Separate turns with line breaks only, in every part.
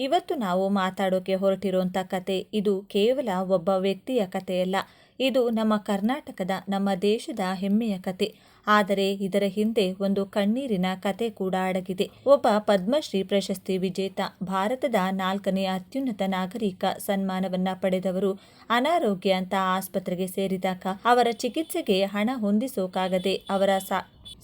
ಇವತ್ತು ನಾವು ಮಾತಾಡೋಕೆ ಹೊರಟಿರುವಂಥ ಕತೆ ಇದು ಕೇವಲ ಒಬ್ಬ ವ್ಯಕ್ತಿಯ ಕಥೆಯಲ್ಲ ಇದು ನಮ್ಮ ಕರ್ನಾಟಕದ ನಮ್ಮ ದೇಶದ ಹೆಮ್ಮೆಯ ಕತೆ. ಆದರೆ ಇದರ ಹಿಂದೆ ಒಂದು ಕಣ್ಣೀರಿನ ಕತೆ ಕೂಡ ಅಡಗಿದೆ. ಒಬ್ಬ ಪದ್ಮಶ್ರೀ ಪ್ರಶಸ್ತಿ ವಿಜೇತ, ಭಾರತದ ನಾಲ್ಕನೇ ಅತ್ಯುನ್ನತ ನಾಗರಿಕ ಸನ್ಮಾನವನ್ನ ಪಡೆದವರು ಅನಾರೋಗ್ಯ ಅಂತ ಆಸ್ಪತ್ರೆಗೆ ಸೇರಿದಾಗ ಅವರ ಚಿಕಿತ್ಸೆಗೆ ಹಣ ಹೊಂದಿಸೋಕಾಗದೆ ಅವರ ಸಾ,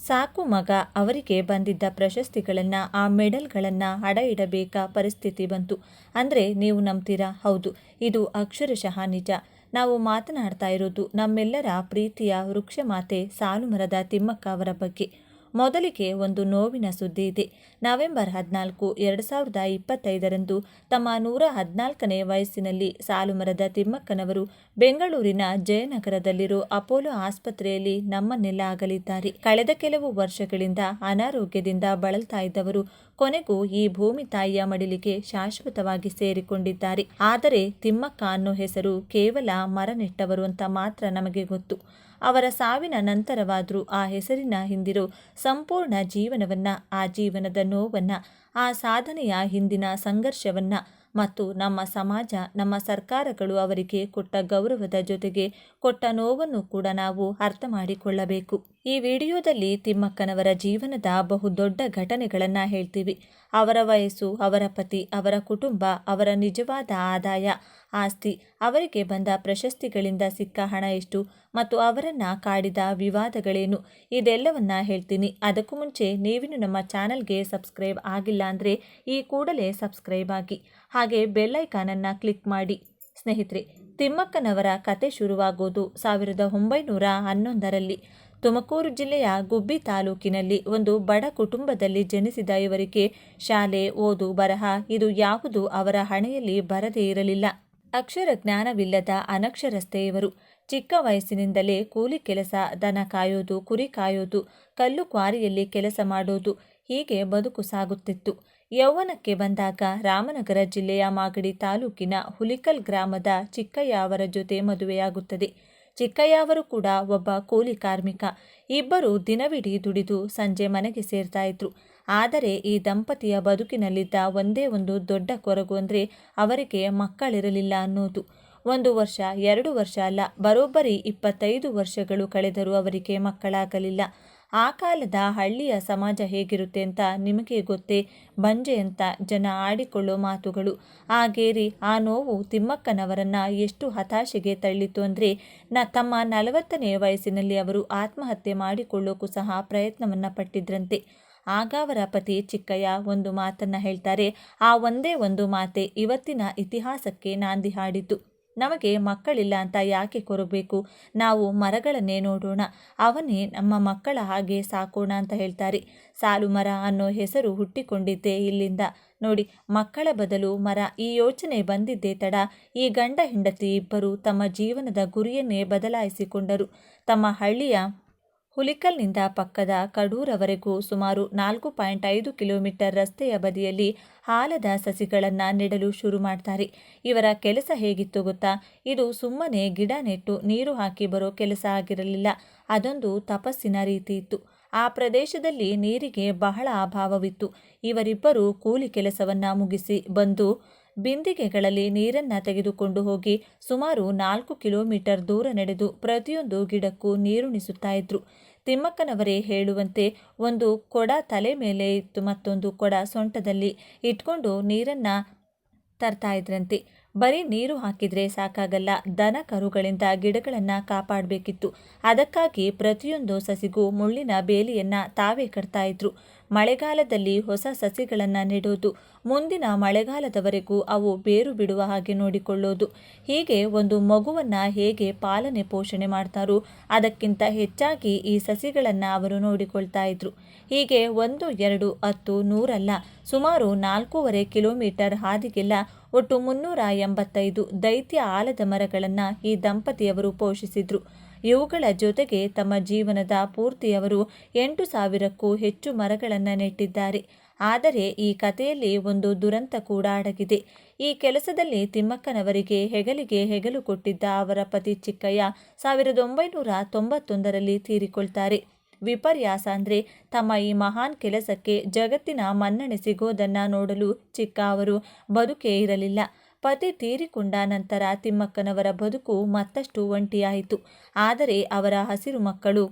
ಸಾಕು ಮಗ ಅವರಿಗೆ ಬಂದಿದ್ದ ಪ್ರಶಸ್ತಿಗಳನ್ನ ಆ ಮೆಡಲ್ಗಳನ್ನ ಅಡ ಇಡಬೇಕಾ ಪರಿಸ್ಥಿತಿ ಬಂತು. ಅಂದ್ರೆ ನೀವು ನಂಬ್ತೀರಾ? ಹೌದು, ಇದು ಅಕ್ಷರಶಃ ನಿಜ. ನಾವು ಮಾತನಾಡ್ತಾ ಇರೋದು ನಮ್ಮೆಲ್ಲರ ಪ್ರೀತಿಯ ವೃಕ್ಷಮಾತೆ ಸಾಲುಮರದ ತಿಮ್ಮಕ್ಕ ಅವರ ಬಗ್ಗೆ. ಮೊದಲಿಗೆ ಒಂದು ನೋವಿನ ಸುದ್ದಿ ಇದೆ. ನವೆಂಬರ್ ಹದಿನಾಲ್ಕು, ಎರಡು ಸಾವಿರದ ಇಪ್ಪತ್ತೈದರಂದು ತಮ್ಮ ನೂರ ಹದಿನಾಲ್ಕನೇ ವಯಸ್ಸಿನಲ್ಲಿ ಸಾಲುಮರದ ತಿಮ್ಮಕ್ಕನವರು ಬೆಂಗಳೂರಿನ ಜಯನಗರದಲ್ಲಿರೋ ಅಪೋಲೋ ಆಸ್ಪತ್ರೆಯಲ್ಲಿ ನಮ್ಮನ್ನೆಲ್ಲ ಆಗಲಿದ್ದಾರೆ ಕಳೆದ ಕೆಲವು ವರ್ಷಗಳಿಂದ ಅನಾರೋಗ್ಯದಿಂದ ಬಳಲ್ತಾ ಇದ್ದವರು ಕೊನೆಗೂ ಈ ಭೂಮಿ ತಾಯಿಯ ಮಡಿಲಿಗೆ ಶಾಶ್ವತವಾಗಿ ಸೇರಿಕೊಂಡಿದ್ದಾರೆ. ಆದರೆ ತಿಮ್ಮಕ್ಕ ಅನ್ನೋ ಹೆಸರು ಕೇವಲ ಮರ ನೆಟ್ಟವರು ಅಂತ ಮಾತ್ರ ನಮಗೆ ಗೊತ್ತು. ಅವರ ಸಾವಿನ ನಂತರವಾದರೂ ಆ ಹೆಸರಿನ ಹಿಂದಿರೋ ಸಂಪೂರ್ಣ ಜೀವನವನ್ನ, ಆ ಜೀವನದ ನೋವನ್ನು, ಆ ಸಾಧನೆಯ ಹಿಂದಿನ ಸಂಘರ್ಷವನ್ನ ಮತ್ತು ನಮ್ಮ ಸಮಾಜ, ನಮ್ಮ ಸರ್ಕಾರಗಳು ಅವರಿಗೆ ಕೊಟ್ಟ ಗೌರವದ ಜೊತೆಗೆ ಕೊಟ್ಟ ನೋವನ್ನು ಕೂಡ ನಾವು ಅರ್ಥ ಮಾಡಿಕೊಳ್ಳಬೇಕು. ಈ ವಿಡಿಯೋದಲ್ಲಿ ತಿಮ್ಮಕ್ಕನವರ ಜೀವನದ ಬಹುದೊಡ್ಡ ಘಟನೆಗಳನ್ನು ಹೇಳ್ತೀವಿ. ಅವರ ವಯಸ್ಸು, ಅವರ ಪತಿ, ಅವರ ಕುಟುಂಬ, ಅವರ ನಿಜವಾದ ಆದಾಯ, ಆಸ್ತಿ, ಅವರಿಗೆ ಬಂದ ಪ್ರಶಸ್ತಿಗಳಿಂದ ಸಿಕ್ಕ ಹಣ ಎಷ್ಟು ಮತ್ತು ಅವರನ್ನು ಕಾಡಿದ ವಿವಾದಗಳೇನು, ಇದೆಲ್ಲವನ್ನ ಹೇಳ್ತೀನಿ. ಅದಕ್ಕೂ ಮುಂಚೆ ನೀವಿನ್ನು ನಮ್ಮ ಚಾನಲ್ಗೆ ಸಬ್ಸ್ಕ್ರೈಬ್ ಆಗಿಲ್ಲ ಅಂದರೆ ಈ ಕೂಡಲೇ ಸಬ್ಸ್ಕ್ರೈಬ್ ಆಗಿ. ಹಾಗೆ ಬೆಲ್ಲೈಕಾನನ್ನು ಕ್ಲಿಕ್ ಮಾಡಿ. ಸ್ನೇಹಿತರೆ, ತಿಮ್ಮಕ್ಕನವರ ಕತೆ ಶುರುವಾಗೋದು ಸಾವಿರದ ಒಂಬೈನೂರ ಹನ್ನೊಂದರಲ್ಲಿ. ತುಮಕೂರು ಜಿಲ್ಲೆಯ ಗುಬ್ಬಿ ತಾಲೂಕಿನಲ್ಲಿ ಒಂದು ಬಡ ಕುಟುಂಬದಲ್ಲಿ ಜನಿಸಿದ ಇವರಿಗೆ ಶಾಲೆ, ಓದು, ಬರಹ, ಇದು ಯಾವುದು ಅವರ ಹಣೆಯಲ್ಲಿ ಬರದೇ ಇರಲಿಲ್ಲ. ಅಕ್ಷರ ಜ್ಞಾನವಿಲ್ಲದ ಅನಕ್ಷರಸ್ಥೆ ಇವರು. ಚಿಕ್ಕ ವಯಸ್ಸಿನಿಂದಲೇ ಕೂಲಿ ಕೆಲಸ, ದನ ಕಾಯೋದು, ಕುರಿ ಕಾಯೋದು, ಕಲ್ಲು ಕ್ವಾರಿಯಲ್ಲಿ ಕೆಲಸ ಮಾಡೋದು ಹೀಗೆ ಬದುಕು ಸಾಗುತ್ತಿತ್ತು. ಯೌವನಕ್ಕೆ ಬಂದಾಗ ರಾಮನಗರ ಜಿಲ್ಲೆಯ ಮಾಗಡಿ ತಾಲೂಕಿನ ಹುಲಿಕಲ್ ಗ್ರಾಮದ ಚಿಕ್ಕಯ್ಯ ಜೊತೆ ಮದುವೆಯಾಗುತ್ತದೆ. ಚಿಕ್ಕಯ್ಯವರು ಕೂಡ ಒಬ್ಬ ಕೂಲಿ ಕಾರ್ಮಿಕ. ಇಬ್ಬರು ದಿನವಿಡೀ ದುಡಿದು ಸಂಜೆ ಮನೆಗೆ ಸೇರ್ತಾ ಇದ್ರು. ಆದರೆ ಈ ದಂಪತಿಯ ಬದುಕಿನಲ್ಲಿದ್ದ ಒಂದೇ ಒಂದು ದೊಡ್ಡ ಕೊರಗು ಅಂದರೆ ಅವರಿಗೆ ಮಕ್ಕಳಿರಲಿಲ್ಲ ಅನ್ನೋದು. ಒಂದು ವರ್ಷ, ಎರಡು ವರ್ಷ ಅಲ್ಲ, ಬರೋಬ್ಬರಿ ಇಪ್ಪತ್ತೈದು ವರ್ಷಗಳು ಕಳೆದರೂ ಅವರಿಗೆ ಮಕ್ಕಳಾಗಲಿಲ್ಲ. ಆ ಕಾಲದ ಹಳ್ಳಿಯ ಸಮಾಜ ಹೇಗಿರುತ್ತೆ ಅಂತ ನಿಮಗೆ ಗೊತ್ತೇ? ಬಂಜೆ ಅಂತ ಜನ ಆಡಿಕೊಳ್ಳೋ ಮಾತುಗಳು. ಆ ಗೇರಿ, ಆ ನೋವು ತಿಮ್ಮಕ್ಕನವರನ್ನ ಎಷ್ಟು ಹತಾಶೆಗೆ ತಳ್ಳಿತು ಅಂದರೆ, ನ ತಮ್ಮ ನಲವತ್ತನೆಯ ವಯಸ್ಸಿನಲ್ಲಿ ಅವರು ಆತ್ಮಹತ್ಯೆ ಮಾಡಿಕೊಳ್ಳೋಕ್ಕೂ ಸಹ ಪ್ರಯತ್ನವನ್ನು ಪಟ್ಟಿದ್ರಂತೆ. ಆಗ ಅವರ ಪತಿ ಚಿಕ್ಕಯ್ಯ ಒಂದು ಮಾತನ್ನ ಹೇಳ್ತಾರೆ, ಆ ಒಂದೇ ಒಂದು ಮಾತೆ, ಇವತ್ತಿನ ಇತಿಹಾಸಕ್ಕೆ ನಾಂದಿ ಹಾಡಿತು ನಮಗೆ ಮಕ್ಕಳಿಲ್ಲ ಅಂತ ಯಾಕೆ ಕೊರಬೇಕು ನಾವು ಮರಗಳನ್ನೇ ನೋಡೋಣ. ಅವನೇ ನಮ್ಮ ಮಕ್ಕಳ ಹಾಗೆ ಸಾಕೋಣ ಅಂತ ಹೇಳ್ತಾರೆ. ಸಾಲು ಮರ ಅನ್ನೋ ಹೆಸರು ಹುಟ್ಟಿಕೊಂಡಿದ್ದೆ ಇಲ್ಲಿಂದ. ನೋಡಿ, ಮಕ್ಕಳ ಬದಲು ಮರ. ಈ ಯೋಚನೆ ಬಂದಿದ್ದೇ ತಡ. ಈ ಗಂಡ ಹೆಂಡತಿ ಇಬ್ಬರು ತಮ್ಮ ಜೀವನದ ಗುರಿಯನ್ನೇ ಬದಲಾಯಿಸಿಕೊಂಡರು. ತಮ್ಮ ಹಳ್ಳಿಯ ಹುಲಿಕಲ್ನಿಂದ ಪಕ್ಕದ ಕಡೂರವರೆಗೂ ಸುಮಾರು ನಾಲ್ಕು ಪಾಯಿಂಟ್ ಐದು ಕಿಲೋಮೀಟರ್ ರಸ್ತೆಯ ಬದಿಯಲ್ಲಿ ಹಾಲದ ಸಸಿಗಳನ್ನು ನೆಡಲು ಶುರು ಮಾಡ್ತಾರೆ. ಇವರ ಕೆಲಸ ಹೇಗಿತ್ತು ಗೊತ್ತಾ? ಇದು ಸುಮ್ಮನೆ ಗಿಡ ನೆಟ್ಟು ನೀರು ಹಾಕಿ ಬರೋ ಕೆಲಸ ಆಗಿರಲಿಲ್ಲ. ಅದೊಂದು ತಪಸ್ಸಿನ ರೀತಿ ಇತ್ತು. ಆ ಪ್ರದೇಶದಲ್ಲಿ ನೀರಿಗೆ ಬಹಳ ಅಭಾವವಿತ್ತು. ಇವರಿಬ್ಬರು ಕೂಲಿ ಕೆಲಸವನ್ನು ಮುಗಿಸಿ ಬಂದು ಬಿಂದಿಗೆಗಳಲ್ಲಿ ನೀರನ್ನ ತೆಗೆದುಕೊಂಡು ಹೋಗಿ ಸುಮಾರು ನಾಲ್ಕು ಕಿಲೋಮೀಟರ್ ದೂರ ನಡೆದು ಪ್ರತಿಯೊಂದು ಗಿಡಕ್ಕೂ ನೀರುಣಿಸುತ್ತಾ ಇದ್ರು. ತಿಮ್ಮಕ್ಕನವರೇ ಹೇಳುವಂತೆ ಒಂದು ಕೊಡ ತಲೆ ಮೇಲೆ ಇತ್ತು ಮತ್ತೊಂದು ಕೊಡ ಸೊಂಟದಲ್ಲಿ ಇಟ್ಕೊಂಡು ನೀರನ್ನ ತರ್ತಾ ಇದ್ರಂತೆ. ಬರೀ ನೀರು ಹಾಕಿದರೆ ಸಾಕಾಗಲ್ಲ. ದನ ಕರುಗಳಿಂದ ಗಿಡಗಳನ್ನು ಕಾಪಾಡಬೇಕಿತ್ತು. ಅದಕ್ಕಾಗಿ ಪ್ರತಿಯೊಂದು ಸಸಿಗೂ ಮುಳ್ಳಿನ ಬೇಲಿಯನ್ನು ತಾವೇ ಕಟ್ತಾ ಇದ್ರು. ಮಳೆಗಾಲದಲ್ಲಿ ಹೊಸ ಸಸಿಗಳನ್ನು ನೆಡೋದು, ಮುಂದಿನ ಮಳೆಗಾಲದವರೆಗೂ ಅವು ಬೇರು ಬಿಡುವ ಹಾಗೆ ನೋಡಿಕೊಳ್ಳೋದು. ಹೀಗೆ ಒಂದು ಮಗುವನ್ನ ಹೇಗೆ ಪಾಲನೆ ಪೋಷಣೆ ಮಾಡ್ತಾರೋ, ಅದಕ್ಕಿಂತ ಹೆಚ್ಚಾಗಿ ಈ ಸಸಿಗಳನ್ನು ಅವರು ನೋಡಿಕೊಳ್ತಾ ಇದ್ರು. ಹೀಗೆ ಒಂದು, ಎರಡು, ಹತ್ತು, ನೂರಲ್ಲ, ಸುಮಾರು ನಾಲ್ಕೂವರೆ ಕಿಲೋಮೀಟರ್ ಹಾದಿಗೆಲ್ಲ ಒಟ್ಟು ಮುನ್ನೂರ ಎಂಬತ್ತೈದು ದೈತ್ಯ ಆಲದ ಮರಗಳನ್ನು ಈ ದಂಪತಿಯವರು ಪೋಷಿಸಿದ್ರು. ಇವುಗಳ ಜೊತೆಗೆ ತಮ್ಮ ಜೀವನದ ಪೂರ್ತಿಯವರು ಎಂಟು ಸಾವಿರಕ್ಕೂ ಹೆಚ್ಚು ಮರಗಳನ್ನು ನೆಟ್ಟಿದ್ದಾರೆ. ಆದರೆ ಈ ಕಥೆಯಲ್ಲಿ ಒಂದು ದುರಂತ ಕೂಡ ಅಡಗಿದೆ. ಈ ಕೆಲಸದಲ್ಲಿ ತಿಮ್ಮಕ್ಕನವರಿಗೆ ಹೆಗಲಿಗೆ ಹೆಗಲು ಕೊಟ್ಟಿದ್ದ ಅವರ ಪತಿ ಚಿಕ್ಕಯ್ಯ ಸಾವಿರದ ಒಂಬೈನೂರ ತೊಂಬತ್ತೊಂದರಲ್ಲಿ ತೀರಿಕೊಳ್ತಾರೆ. ವಿಪರ್ಯಾಸ ಅಂದರೆ ತಮ್ಮ ಈ ಮಹಾನ್ ಕೆಲಸಕ್ಕೆ ಜಗತ್ತಿನ ಮನ್ನಣೆ ಸಿಗೋದನ್ನು ನೋಡಲು ಚಿಕ್ಕ ಅವರು ಬದುಕೇ ಇರಲಿಲ್ಲ. ಪತಿ ತೀರಿಕೊಂಡ ನಂತರ ತಿಮ್ಮಕ್ಕನವರ ಬದುಕು ಮತ್ತಷ್ಟು ಒಂಟಿಯಾಯಿತು. ಆದರೆ ಅವರ ಹಸಿರು ಮಕ್ಕಳು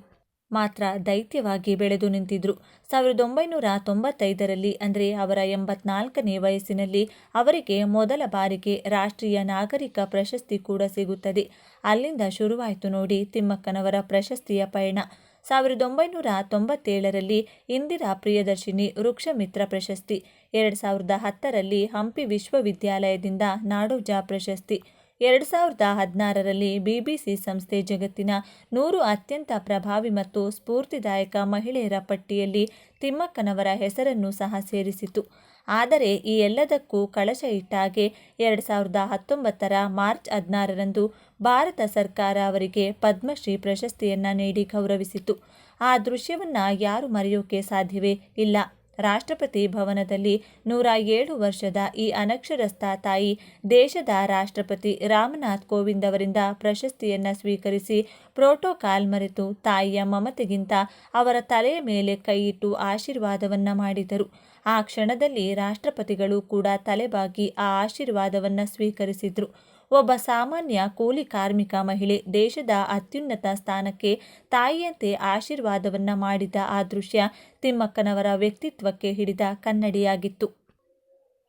ಮಾತ್ರ ದೈತ್ಯವಾಗಿ ಬೆಳೆದು ನಿಂತಿದ್ರು. ಸಾವಿರದ ಒಂಬೈನೂರ ತೊಂಬತ್ತೈದರಲ್ಲಿ ಅಂದರೆ ಅವರ ಎಂಬತ್ನಾಲ್ಕನೇ ವಯಸ್ಸಿನಲ್ಲಿ ಅವರಿಗೆ ಮೊದಲ ಬಾರಿಗೆ ರಾಷ್ಟ್ರೀಯ ನಾಗರಿಕ ಪ್ರಶಸ್ತಿ ಕೂಡ ಸಿಗುತ್ತದೆ. ಅಲ್ಲಿಂದ ಶುರುವಾಯಿತು ನೋಡಿ ತಿಮ್ಮಕ್ಕನವರ ಪ್ರಶಸ್ತಿಯ ಪಯಣ. ಸಾವಿರದ ಒಂಬೈನೂರ ತೊಂಬತ್ತೇಳರಲ್ಲಿ ಇಂದಿರಾ ಪ್ರಿಯದರ್ಶಿನಿ ವೃಕ್ಷಮಿತ್ರ ಪ್ರಶಸ್ತಿ, ಎರಡು ಸಾವಿರದ ಹತ್ತರಲ್ಲಿ ಹಂಪಿ ವಿಶ್ವವಿದ್ಯಾಲಯದಿಂದ ನಾಡೋಜ ಪ್ರಶಸ್ತಿ, ಎರಡು ಸಾವಿರದ ಹದಿನಾರರಲ್ಲಿ ಬಿಬಿಸಿ ಸಂಸ್ಥೆ ಜಗತ್ತಿನ ನೂರು ಅತ್ಯಂತ ಪ್ರಭಾವಿ ಮತ್ತು ಸ್ಫೂರ್ತಿದಾಯಕ ಮಹಿಳೆಯರ ಪಟ್ಟಿಯಲ್ಲಿ ತಿಮ್ಮಕ್ಕನವರ ಹೆಸರನ್ನು ಸಹ ಸೇರಿಸಿತು. ಆದರೆ ಈ ಎಲ್ಲದಕ್ಕೂ ಕಳಶ ಇಟ್ಟಾಗೆ ಎರಡು ಸಾವಿರದ ಹತ್ತೊಂಬತ್ತರ ಮಾರ್ಚ್ ಹದಿನಾರರಂದು ಭಾರತ ಸರ್ಕಾರ ಅವರಿಗೆ ಪದ್ಮಶ್ರೀ ಪ್ರಶಸ್ತಿಯನ್ನು ನೀಡಿ ಗೌರವಿಸಿತು. ಆ ದೃಶ್ಯವನ್ನು ಯಾರು ಮರೆಯೋಕೆ ಸಾಧ್ಯವೇ ಇಲ್ಲ. ರಾಷ್ಟ್ರಪತಿ ಭವನದಲ್ಲಿ ನೂರ ಏಳು ವರ್ಷದ ಈ ಅನಕ್ಷರಸ್ಥ ತಾಯಿ ದೇಶದ ರಾಷ್ಟ್ರಪತಿ ರಾಮನಾಥ್ ಕೋವಿಂದ್ ಅವರಿಂದ ಪ್ರಶಸ್ತಿಯನ್ನು ಸ್ವೀಕರಿಸಿ ಪ್ರೋಟೋಕಾಲ್ ಮರೆತು ತಾಯಿಯ ಮಮತೆಗಿಂತ ಅವರ ತಲೆಯ ಮೇಲೆ ಕೈಯಿಟ್ಟು ಆಶೀರ್ವಾದವನ್ನು ಮಾಡಿದರು. ಆ ಕ್ಷಣದಲ್ಲಿ ರಾಷ್ಟ್ರಪತಿಗಳು ಕೂಡ ತಲೆಬಾಗಿ ಆ ಆಶೀರ್ವಾದವನ್ನು ಸ್ವೀಕರಿಸಿದ್ರು. ಒಬ್ಬ ಸಾಮಾನ್ಯ ಕೂಲಿ ಕಾರ್ಮಿಕ ಮಹಿಳೆ ದೇಶದ ಅತ್ಯುನ್ನತ ಸ್ಥಾನಕ್ಕೆ ತಾಯಿಯಂತೆ ಆಶೀರ್ವಾದವನ್ನ ಮಾಡಿದ ಆ ದೃಶ್ಯ ತಿಮ್ಮಕ್ಕನವರ ವ್ಯಕ್ತಿತ್ವಕ್ಕೆ ಹಿಡಿದ ಕನ್ನಡಿಯಾಗಿತ್ತು.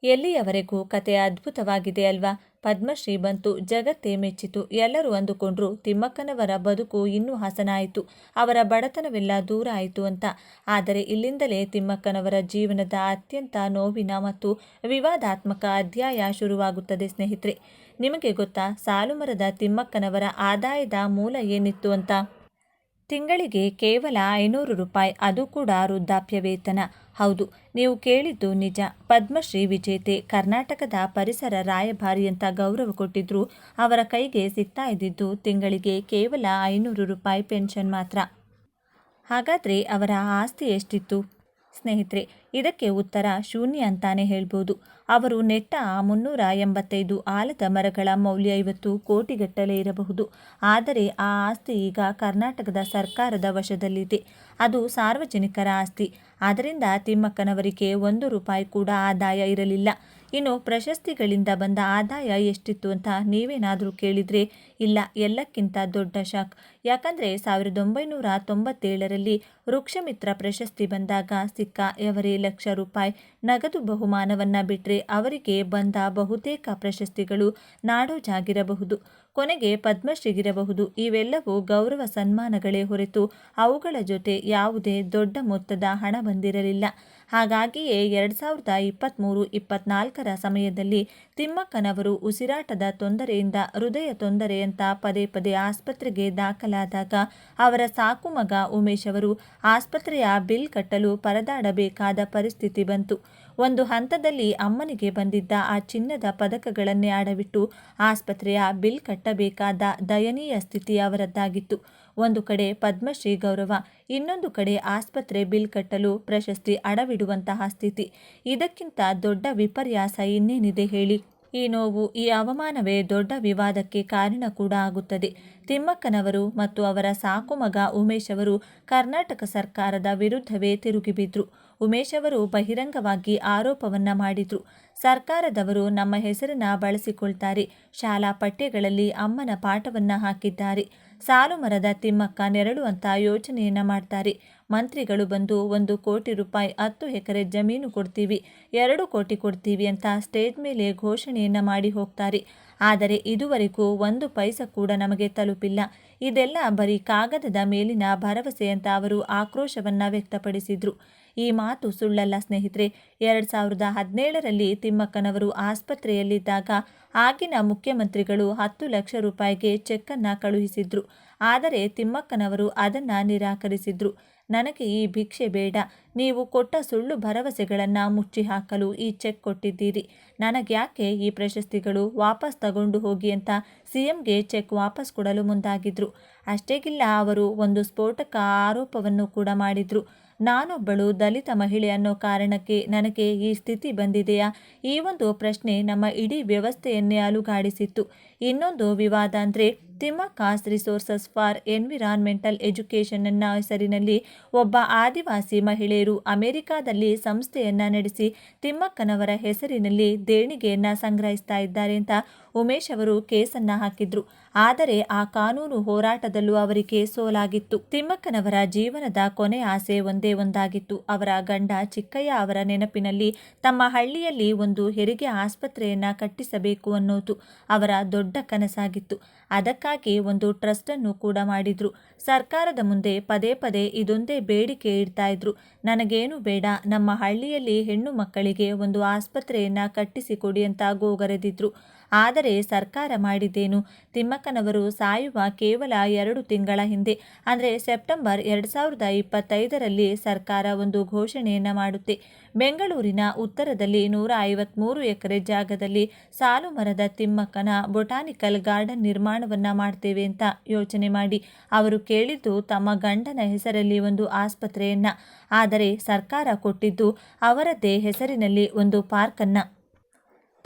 ಎಲ್ಲಿಯವರೆಗೂ ಕತೆ ಅದ್ಭುತವಾಗಿದೆ ಅಲ್ವಾ? ಪದ್ಮಶ್ರೀ ಬಂತು, ಜಗತ್ತೇ ಮೆಚ್ಚಿತು. ಎಲ್ಲರೂ ಅಂದುಕೊಂಡ್ರು ತಿಮ್ಮಕ್ಕನವರ ಬದುಕು ಇನ್ನೂ ಹಸನಾಯಿತು. ಅವರ ಬಡತನವೆಲ್ಲ ದೂರ ಆಯಿತು ಅಂತ. ಆದರೆ ಇಲ್ಲಿಂದಲೇ ತಿಮ್ಮಕ್ಕನವರ ಜೀವನದ ಅತ್ಯಂತ ನೋವಿನ ಮತ್ತು ವಿವಾದಾತ್ಮಕ ಅಧ್ಯಾಯ ಶುರುವಾಗುತ್ತದೆ ಸ್ನೇಹಿತರೆ. ನಿಮಗೆ ಗೊತ್ತಾ, ಸಾಲುಮರದ ತಿಮ್ಮಕ್ಕನವರ ಆದಾಯದ ಮೂಲ ಏನಿತ್ತು ಅಂತ? ತಿಂಗಳಿಗೆ ಕೇವಲ ಐನೂರು ರೂಪಾಯಿ, ಅದು ಕೂಡ ವೃದ್ಧಾಪ್ಯ ವೇತನ ಹೌದು, ನೀವು ಕೇಳಿದ್ದು ನಿಜ. ಪದ್ಮಶ್ರೀ ವಿಜೇತೆ, ಕರ್ನಾಟಕದ ಪರಿಸರ ರಾಯಭಾರಿ ಅಂತ ಗೌರವ ಕೊಟ್ಟಿದ್ರು. ಅವರ ಕೈಗೆ ಸಿಗ್ತಾ ಇದ್ದಿದ್ದು ತಿಂಗಳಿಗೆ ಕೇವಲ ಐನೂರು ರೂಪಾಯಿ ಪೆನ್ಷನ್ ಮಾತ್ರ. ಹಾಗಾದರೆ ಅವರ ಆಸ್ತಿ ಎಷ್ಟಿತ್ತು? ಸ್ನೇಹಿತರೆ, ಇದಕ್ಕೆ ಉತ್ತರ ಶೂನ್ಯ ಅಂತಾನೆ ಹೇಳ್ಬೋದು. ಅವರು ನೆಟ್ಟ ಆ ಮುನ್ನೂರ ಎಂಬತ್ತೈದು ಆಲದ ಮರಗಳ ಮೌಲ್ಯ ಇವತ್ತು ಕೋಟಿಗಟ್ಟಲೆ ಇರಬಹುದು. ಆದರೆ ಆ ಆಸ್ತಿ ಈಗ ಕರ್ನಾಟಕದ ಸರ್ಕಾರದ ವಶದಲ್ಲಿದೆ. ಅದು ಸಾರ್ವಜನಿಕರ ಆಸ್ತಿ. ಆದ್ದರಿಂದ ತಿಮ್ಮಕ್ಕನವರಿಗೆ ಒಂದು ರೂಪಾಯಿ ಕೂಡ ಆದಾಯ ಇರಲಿಲ್ಲ. ಇನ್ನು ಪ್ರಶಸ್ತಿಗಳಿಂದ ಬಂದ ಆದಾಯ ಎಷ್ಟಿತ್ತು ಅಂತ ನೀವೇನಾದರೂ ಕೇಳಿದರೆ ಇಲ್ಲ, ಎಲ್ಲಕ್ಕಿಂತ ದೊಡ್ಡ ಶಾಕ್. ಯಾಕಂದರೆ ಸಾವಿರದ ಒಂಬೈನೂರ ತೊಂಬತ್ತೇಳರಲ್ಲಿ ವೃಕ್ಷಮಿತ್ರ ಪ್ರಶಸ್ತಿ ಬಂದಾಗ ಸಿಕ್ಕ ಎವರೇ ಲಕ್ಷ ರೂಪಾಯಿ ನಗದು ಬಹುಮಾನವನ್ನು ಬಿಟ್ಟರೆ ಅವರಿಗೆ ಬಂದ ಬಹುತೇಕ ಪ್ರಶಸ್ತಿಗಳು ನಾಡೋಜಾಗಿರಬಹುದು. ಕೊನೆಗೆ ಪದ್ಮಶ್ರೀಗಿರಬಹುದು. ಇವೆಲ್ಲವೂ ಗೌರವ ಸನ್ಮಾನಗಳೇ ಹೊರತು ಅವುಗಳ ಜೊತೆ ಯಾವುದೇ ದೊಡ್ಡ ಮೊತ್ತದ ಹಣ ಬಂದಿರಲಿಲ್ಲ. ಹಾಗಾಗಿಯೇ ಎರಡು ಸಾವಿರದ ಇಪ್ಪತ್ತ್ಮೂರು ಇಪ್ಪತ್ನಾಲ್ಕರ ಸಮಯದಲ್ಲಿ ತಿಮ್ಮಕ್ಕನವರು ಉಸಿರಾಟದ ತೊಂದರೆಯಿಂದ ಹೃದಯ ತೊಂದರೆಯಂತ ಪದೇ ಪದೇ ಆಸ್ಪತ್ರೆಗೆ ದಾಖಲಾದಾಗ ಅವರ ಸಾಕು ಮಗ ಉಮೇಶ್ ಅವರು ಆಸ್ಪತ್ರೆಯ ಬಿಲ್ ಕಟ್ಟಲು ಪರದಾಡಬೇಕಾದ ಪರಿಸ್ಥಿತಿ ಬಂತು. ಒಂದು ಹಂತದಲ್ಲಿ ಅಮ್ಮನಿಗೆ ಬಂದಿದ್ದ ಆ ಚಿನ್ನದ ಪದಕಗಳನ್ನೇ ಅಡವಿಟ್ಟು ಆಸ್ಪತ್ರೆಯ ಬಿಲ್ ಕಟ್ಟಬೇಕಾದ ದಯನೀಯ ಸ್ಥಿತಿ ಅವರದ್ದಾಗಿತ್ತು. ಒಂದು ಕಡೆ ಪದ್ಮಶ್ರೀ ಗೌರವ, ಇನ್ನೊಂದು ಕಡೆ ಆಸ್ಪತ್ರೆ ಬಿಲ್ ಕಟ್ಟಲು ಪ್ರಶಸ್ತಿ ಅಡವಿಡುವಂತಹ ಸ್ಥಿತಿ. ಇದಕ್ಕಿಂತ ದೊಡ್ಡ ವಿಪರ್ಯಾಸ ಇನ್ನೇನಿದೆ ಹೇಳಿ. ಈ ನೋವು, ಈ ಅವಮಾನವೇ ದೊಡ್ಡ ವಿವಾದಕ್ಕೆ ಕಾರಣ ಕೂಡ ಆಗುತ್ತದೆ. ತಿಮ್ಮಕ್ಕನವರು ಮತ್ತು ಅವರ ಸಾಕು ಮಗ ಉಮೇಶ್ ಅವರು ಕರ್ನಾಟಕ ಸರ್ಕಾರದ ವಿರುದ್ಧವೇ ತಿರುಗಿಬಿದ್ರು ಉಮೇಶ್ ಅವರು ಬಹಿರಂಗವಾಗಿ ಆರೋಪವನ್ನ ಮಾಡಿದ್ರು. ಸರ್ಕಾರದವರು ನಮ್ಮ ಹೆಸರನ್ನ ಬಳಸಿಕೊಳ್ತಾರೆ. ಶಾಲಾ ಪಠ್ಯಗಳಲ್ಲಿ ಅಮ್ಮನ ಪಾಠವನ್ನ ಹಾಕಿದ್ದಾರೆ. ಸಾಲು ಮರದ ತಿಮ್ಮಕ್ಕ ನೆರಳು ಅಂತ ಯೋಚನೆಯನ್ನ ಮಾಡ್ತಾರೆ. ಮಂತ್ರಿಗಳು ಬಂದು ಒಂದು ಕೋಟಿ ರೂಪಾಯಿ ಹತ್ತು ಎಕರೆ ಜಮೀನು ಕೊಡ್ತೀವಿ, ಎರಡು ಕೋಟಿ ಕೊಡ್ತೀವಿ ಅಂತ ಸ್ಟೇಜ್ ಮೇಲೆ ಘೋಷಣೆಯನ್ನ ಮಾಡಿ ಹೋಗ್ತಾರೆ. ಆದರೆ ಇದುವರೆಗೂ ಒಂದು ಪೈಸ ಕೂಡ ನಮಗೆ ತಲುಪಿಲ್ಲ. ಇದೆಲ್ಲ ಬರೀ ಕಾಗದದ ಮೇಲಿನ ಭರವಸೆ ಅಂತ ಅವರು ಆಕ್ರೋಶವನ್ನ ವ್ಯಕ್ತಪಡಿಸಿದ್ರು. ಈ ಮಾತು ಸುಳ್ಳಲ್ಲ ಸ್ನೇಹಿತರೆ. ಎರಡು ಸಾವಿರದ ಹದಿನೇಳರಲ್ಲಿ ತಿಮ್ಮಕ್ಕನವರು ಆಸ್ಪತ್ರೆಯಲ್ಲಿದ್ದಾಗ ಆಗಿನ ಮುಖ್ಯಮಂತ್ರಿಗಳು ಹತ್ತು ಲಕ್ಷ ರೂಪಾಯಿಗೆ ಚೆಕ್ಕನ್ನು ಕಳುಹಿಸಿದ್ರು. ಆದರೆ ತಿಮ್ಮಕ್ಕನವರು ಅದನ್ನು ನಿರಾಕರಿಸಿದ್ರು. ನನಗೆ ಈ ಭಿಕ್ಷೆ ಬೇಡ. ನೀವು ಕೊಟ್ಟ ಸುಳ್ಳು ಭರವಸೆಗಳನ್ನು ಮುಚ್ಚಿ ಹಾಕಲು ಈ ಚೆಕ್ ಕೊಟ್ಟಿದ್ದೀರಿ. ನನಗ್ಯಾಕೆ ಈ ಪ್ರಶಸ್ತಿಗಳು ವಾಪಸ್ ತಗೊಂಡು ಹೋಗಿ ಅಂತ ಸಿಎಂಗೆ ಚೆಕ್ ವಾಪಸ್ ಕೊಡಲು ಮುಂದಾಗಿದ್ರು. ಅಷ್ಟೇಗಿಲ್ಲ, ಅವರು ಒಂದು ಸ್ಫೋಟಕ ಆರೋಪವನ್ನು ಕೂಡ ಮಾಡಿದ್ರು. ನಾನೊಬ್ಬಳು ದಲಿತ ಮಹಿಳೆ ಅನ್ನೋ ಕಾರಣಕ್ಕೆ ನನಗೆ ಈ ಸ್ಥಿತಿ ಬಂದಿದೆಯಾ? ಈ ಒಂದು ಪ್ರಶ್ನೆ ನಮ್ಮ ಇಡೀ ವ್ಯವಸ್ಥೆಯನ್ನೇ ಅಲುಗಾಡಿಸಿತ್ತು. ಇನ್ನೊಂದು ವಿವಾದ ಅಂದರೆ Thimmakka's resources for environmental education ಅನ್ನ ಹೆಸರಿನಲ್ಲಿ ಒಬ್ಬ ಆದಿವಾಸಿ ಮಹಿಳೆಯರು ಅಮೆರಿಕಾದಲ್ಲಿ ಸಂಸ್ಥೆಯನ್ನ ನಡೆಸಿ ತಿಮ್ಮಕ್ಕನವರ ಹೆಸರಿನಲ್ಲಿ ದೇಣಿಗೆಯನ್ನ ಸಂಗ್ರಹಿಸ್ತಾ ಇದ್ದಾರೆ ಅಂತ ಉಮೇಶ್ ಅವರು ಕೇಸನ್ನ ಹಾಕಿದ್ರು. ಆದರೆ ಆ ಕಾನೂನು ಹೋರಾಟದಲ್ಲೂ ಅವರಿಗೆ ಸೋಲಾಗಿತ್ತು. ತಿಮ್ಮಕ್ಕನವರ ಜೀವನದ ಕೊನೆ ಆಸೆ ಒಂದೇ ಒಂದಾಗಿತ್ತು. ಅವರ ಗಂಡ ಚಿಕ್ಕಯ್ಯ ಅವರ ನೆನಪಿನಲ್ಲಿ ತಮ್ಮ ಹಳ್ಳಿಯಲ್ಲಿ ಒಂದು ಹೆರಿಗೆ ಆಸ್ಪತ್ರೆಯನ್ನ ಕಟ್ಟಿಸಬೇಕು ಅನ್ನೋದು ಅವರ ದೊಡ್ಡ ಕನಸಾಗಿತ್ತು. ಅದಕ್ಕಾಗಿ ಒಂದು ಟ್ರಸ್ಟನ್ನು ಕೂಡ ಮಾಡಿದ್ರು. ಸರ್ಕಾರದ ಮುಂದೆ ಪದೇ ಪದೇ ಇದೊಂದೇ ಬೇಡಿಕೆ ಇಡ್ತಾ ಇದ್ರು. ನನಗೇನು ಬೇಡ, ನಮ್ಮ ಹಳ್ಳಿಯಲ್ಲಿ ಹೆಣ್ಣು ಮಕ್ಕಳಿಗೆ ಒಂದು ಆಸ್ಪತ್ರೆಯನ್ನ ಕಟ್ಟಿಸಿಕೊಡಿ ಅಂತ ಗೋಗರೆದಿದ್ರು. ಆದರೆ ಸರ್ಕಾರ ಮಾಡಿದ್ದೇನು? ತಿಮ್ಮಕ್ಕನವರು ಸಾಯುವ ಕೇವಲ ಎರಡು ತಿಂಗಳ ಹಿಂದೆ. ಅಂದರೆ ಸೆಪ್ಟೆಂಬರ್ ಎರಡು ಸಾವಿರದ ಇಪ್ಪತ್ತೈದರಲ್ಲಿ ಸರ್ಕಾರ ಒಂದು ಘೋಷಣೆಯನ್ನು ಮಾಡುತ್ತೆ. ಬೆಂಗಳೂರಿನ ಉತ್ತರದಲ್ಲಿ ನೂರ ಐವತ್ಮೂರು ಎಕರೆ ಜಾಗದಲ್ಲಿ ಸಾಲು ಮರದ ತಿಮ್ಮಕ್ಕನ ಬೊಟಾನಿಕಲ್ ಗಾರ್ಡನ್ ನಿರ್ಮಾಣವನ್ನು ಮಾಡ್ತೇವೆ ಅಂತ ಯೋಚನೆ ಮಾಡಿ. ಅವರು ಕೇಳಿದ್ದು ತಮ್ಮ ಗಂಡನ ಹೆಸರಲ್ಲಿ ಒಂದು ಆಸ್ಪತ್ರೆಯನ್ನ. ಆದರೆ ಸರ್ಕಾರ ಕೊಟ್ಟಿದ್ದು ಅವರದ್ದೇ ಹೆಸರಿನಲ್ಲಿ ಒಂದು ಪಾರ್ಕನ್ನು.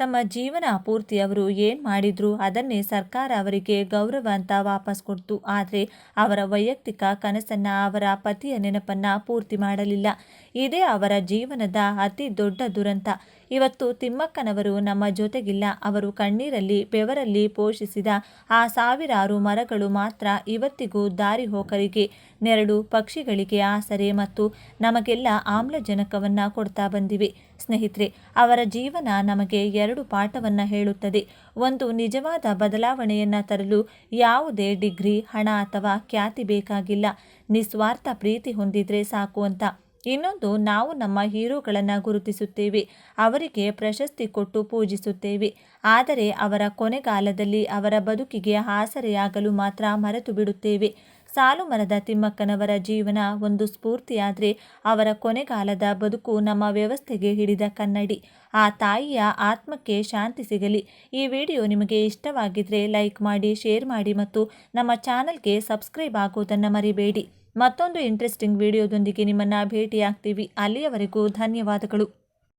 ತಮ್ಮ ಜೀವನ ಪೂರ್ತಿ ಅವರು ಏನು ಮಾಡಿದ್ರು ಅದನ್ನೇ ಸರ್ಕಾರ ಅವರಿಗೆ ಗೌರವ ಅಂತ ವಾಪಸ್ ಕೊಡ್ತು. ಆದರೆ ಅವರ ವೈಯಕ್ತಿಕ ಕನಸನ್ನು ಅವರ ಪತಿಯ ನೆನಪನ್ನು ಪೂರ್ತಿ ಮಾಡಲಿಲ್ಲ. ಇದೇ ಅವರ ಜೀವನದ ಅತಿ ದೊಡ್ಡ ದುರಂತ. ಇವತ್ತು ತಿಮ್ಮಕ್ಕನವರು ನಮ್ಮ ಜೊತೆಗಿಲ್ಲ. ಅವರು ಕಣ್ಣೀರಲ್ಲಿ, ಬೆವರಲ್ಲಿ ಪೋಷಿಸಿದ ಆ ಸಾವಿರಾರು ಮರಗಳು ಮಾತ್ರ ಇವತ್ತಿಗೂ ದಾರಿ ಹೋಕರಿಗೆ. ನೆರಳು ಪಕ್ಷಿಗಳಿಗೆ ಆಸರೆ ಮತ್ತು ನಮಗೆಲ್ಲ ಆಮ್ಲಜನಕವನ್ನು ಕೊಡ್ತಾ ಬಂದಿವೆ. ಸ್ನೇಹಿತರೆ, ಅವರ ಜೀವನ ನಮಗೆ ಎರಡು ಪಾಠವನ್ನು ಹೇಳುತ್ತದೆ. ಒಂದು, ನಿಜವಾದ ಬದಲಾವಣೆಯನ್ನು ತರಲು ಯಾವುದೇ ಡಿಗ್ರಿ, ಹಣ ಅಥವಾ ಖ್ಯಾತಿ ಬೇಕಾಗಿಲ್ಲ. ನಿಸ್ವಾರ್ಥ ಪ್ರೀತಿ ಹೊಂದಿದ್ರೆ ಸಾಕು ಅಂತ. ಇನ್ನೊಂದು ನಾವು ನಮ್ಮ ಹೀರೋಗಳನ್ನು ಗುರುತಿಸುತ್ತೇವೆ. ಅವರಿಗೆ ಪ್ರಶಸ್ತಿ ಕೊಟ್ಟು ಪೂಜಿಸುತ್ತೇವೆ. ಆದರೆ ಅವರ ಕೊನೆಗಾಲದಲ್ಲಿ ಅವರ ಬದುಕಿಗೆ ಆಸರೆಯಾಗಲು ಮಾತ್ರ ಮರೆತು ಬಿಡುತ್ತೇವೆ. ಸಾಲು ಮರದ ತಿಮ್ಮಕ್ಕನವರ ಜೀವನ ಒಂದು ಸ್ಫೂರ್ತಿಯಾದರೆ ಅವರ ಕೊನೆಗಾಲದ ಬದುಕು ನಮ್ಮ ವ್ಯವಸ್ಥೆಗೆ ಹಿಡಿದ ಕನ್ನಡಿ. ಆ ತಾಯಿಯ ಆತ್ಮಕ್ಕೆ ಶಾಂತಿ ಸಿಗಲಿ. ಈ ವಿಡಿಯೋ ನಿಮಗೆ ಇಷ್ಟವಾಗಿದ್ದರೆ ಲೈಕ್ ಮಾಡಿ, ಶೇರ್ ಮಾಡಿ ಮತ್ತು ನಮ್ಮ ಚಾನಲ್ಗೆ ಸಬ್ಸ್ಕ್ರೈಬ್ ಆಗೋದನ್ನು ಮರಿಬೇಡಿ. ಮತ್ತೊಂದು ಇಂಟ್ರೆಸ್ಟಿಂಗ್ ವಿಡಿಯೋದೊಂದಿಗೆ ನಿಮ್ಮನ್ನು ಭೇಟಿಯಾಗ್ತೀವಿ. ಅಲ್ಲಿಯವರೆಗೂ ಧನ್ಯವಾದಗಳು.